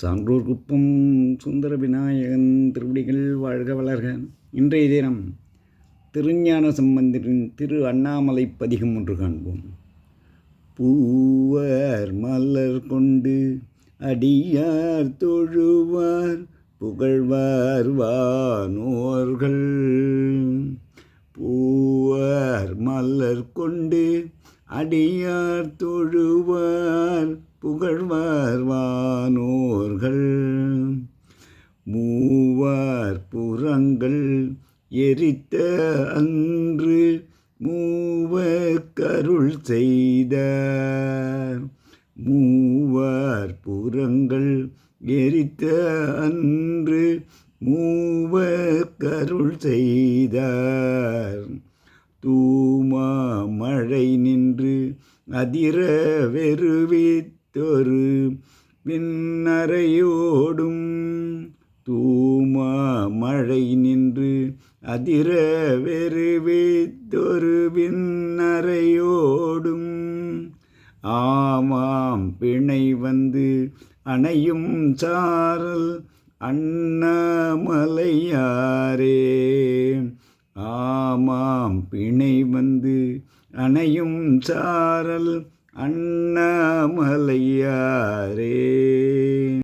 சான்றோர் குப்பம் சுந்தர விநாயகன் திருவடிகள் வாழ்க வளர்க. இன்றைய தினம் திருஞான சம்பந்தரின் திரு அண்ணாமலை பதிகம் ஒன்று காண்போம். பூவர் மலர் கொண்டு அடியார் தொழுவார் புகழ்வார் வானோர்கள். பூவர் மலர் கொண்டு அடியார் தொழுவார் புகழ்வார் வானோர்கள். மூவார் புறங்கள் எரித்த அன்று மூவ கருள் செய்தார். மூவார் புறங்கள் எரித்த அன்று மூவ கருள் செய்தார். தூமா மழை அதிர வெறுவித்தொரு விண்ணறையோடும் தூமா மழை நின்று அதிர வெறுவித்தொரு விண்ணறையோடும் ஆமாம் பிணை வந்து அணையும் சாரல் அண்ணாமலையாரே. ஆமாம் பிணை வந்து அணையும் சாரல் அண்ணாமலையாரே.